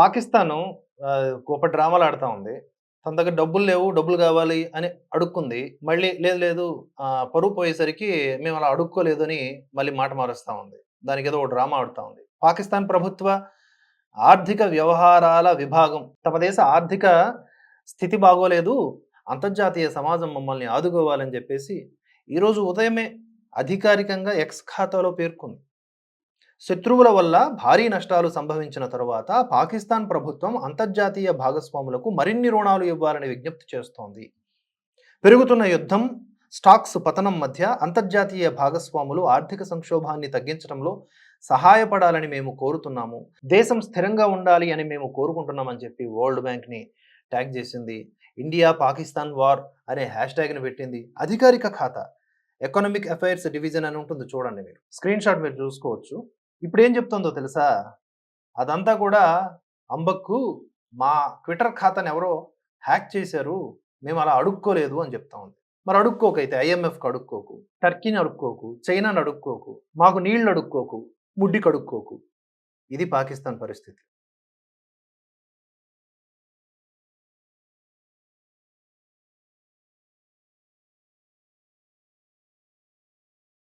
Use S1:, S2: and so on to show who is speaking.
S1: పాకిస్తాను గొప్ప డ్రామాలు ఆడుతూ ఉంది. తన దగ్గర డబ్బులు లేవు డబ్బులు కావాలి అని అడుక్కుంది. మళ్ళీ లేదు లేదు పరువు పోయేసరికి మేము అలా అడుక్కోలేదు అని మళ్ళీ మాట మారుస్తూ ఉంది. దానికి ఏదో ఒక డ్రామా ఆడుతూ ఉంది. పాకిస్తాన్ ప్రభుత్వ ఆర్థిక వ్యవహారాల విభాగం తమ దేశ ఆర్థిక స్థితి బాగోలేదు. అంతర్జాతీయ సమాజం మమ్మల్ని ఆదుకోవాలని చెప్పేసి ఈరోజు ఉదయమే అధికారికంగా ఎక్స్ ఖాతాలో పేర్కొంది. శత్రువుల వల్ల భారీ నష్టాలు సంభవించిన తరువాత పాకిస్తాన్ ప్రభుత్వం అంతర్జాతీయ భాగస్వాములకు మరిన్ని రుణాలు ఇవ్వాలని విజ్ఞప్తి చేస్తోంది. పెరుగుతున్న యుద్ధం స్టాక్స్ పతనం మధ్య అంతర్జాతీయ భాగస్వాములు ఆర్థిక సంక్షోభాన్ని తగ్గించడంలో సహాయపడాలని మేము కోరుతున్నాము. దేశం స్థిరంగా ఉండాలి అని మేము కోరుకుంటున్నామని చెప్పి వరల్డ్ బ్యాంక్ని ట్యాగ్ చేసింది. ఇండియా పాకిస్తాన్ వార్ అనే హ్యాష్ ట్యాగ్ని పెట్టింది అధికారిక ఖాతా. ఎకనామిక్ అఫైర్స్ డివిజన్ అని ఉంటుంది చూడండి మీరు. స్క్రీన్ షాట్ మీరు చూసుకోవచ్చు. ఇప్పుడు ఏం చెప్తుందో తెలుసా? అదంతా కూడా అంబక్కు మా ట్విట్టర్ ఖాతాని ఎవరో హ్యాక్ చేశారు మేము అలా అడుక్కోలేదు అని చెప్తా ఉంది. మరి అడుక్కోకైతే ఐఎంఎఫ్కి అడుక్కోకు టర్కీని అడుక్కోకు చైనాని అడుక్కోకు మాకు నీళ్ళు అడుక్కోకు ముడ్డికి అడుక్కోకు. ఇది పాకిస్తాన్ పరిస్థితి.